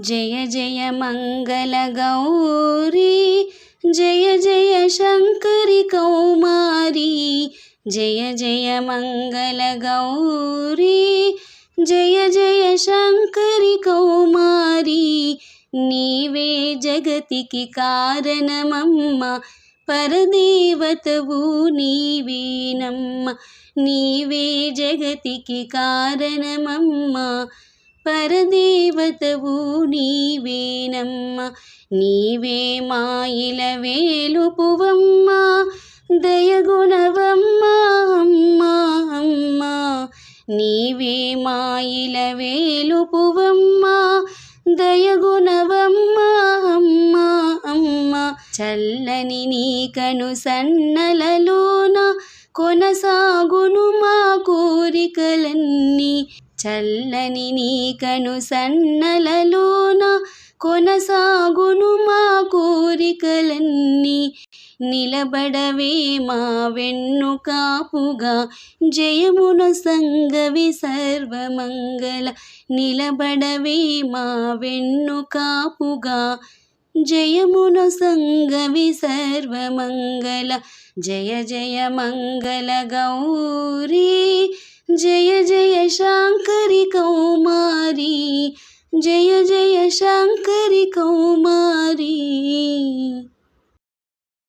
జయ జయ మంగళ గౌరీ జయ జయ శంకరి కౌమారి జయ జయ మంగళ గౌరీ జయ జయ శంకరి కౌమారి. నీవే జగతికి కారణమమ్మ పరదేవతవు నీవేనమ్మ. నీవే జగతికి కారణమమ్మ పరదేవతవు నీవేనమ్మ నీవే మాయిల వేలుపువమ్మ దయగుణవమ్మ అమ్మ అమ్మ. నీవే మాయిల వేలుపువమ్మ దయగుణవమ్మ అమ్మ అమ్మ. చల్లని నీ కను సన్నలలోన కొనసాగును మా కోరికలన్నీ. చల్లని నీ కను సన్నలలోన కొనసాగును మా కోరికలన్నీ. నిలబడవే మా వెన్నుకాపుగా జయమును సంగవి సర్వమంగళ. నిలబడవే మా వెన్ను కాపుగా. जय मुनसङ्गवि सर्वमङ्गल जय जय मङ्गलगौरी जय जय शाङ्करि कौमारी जय जय शाङ्करि कौमारी।